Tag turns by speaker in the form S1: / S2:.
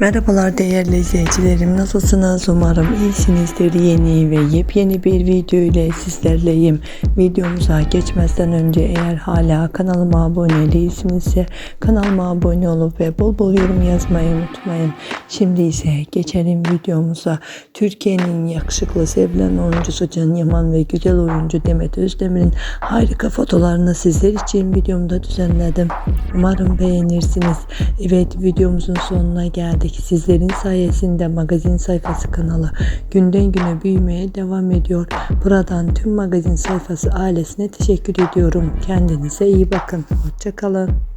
S1: Merhabalar değerli izleyicilerim. Nasılsınız? Umarım iyisinizdir. Yeni ve yepyeni bir video ile sizlerleyim. Videomuza geçmezden önce eğer hala kanalıma abone değilsinizse kanalıma abone olup ve bol bol yorum yazmayı unutmayın şimdi ise geçelim videomuza Türkiye'nin yakışıklı sevilen oyuncusu Can Yaman ve güzel oyuncu Demet Özdemir'in harika fotolarını sizler için videomda düzenledim umarım beğenirsiniz evet videomuzun sonuna geldik Sizlerin sayesinde magazin sayfası kanalı günden güne büyümeye devam ediyor. Buradan tüm magazin sayfası ailesine teşekkür ediyorum. Kendinize iyi bakın. Hoşçakalın.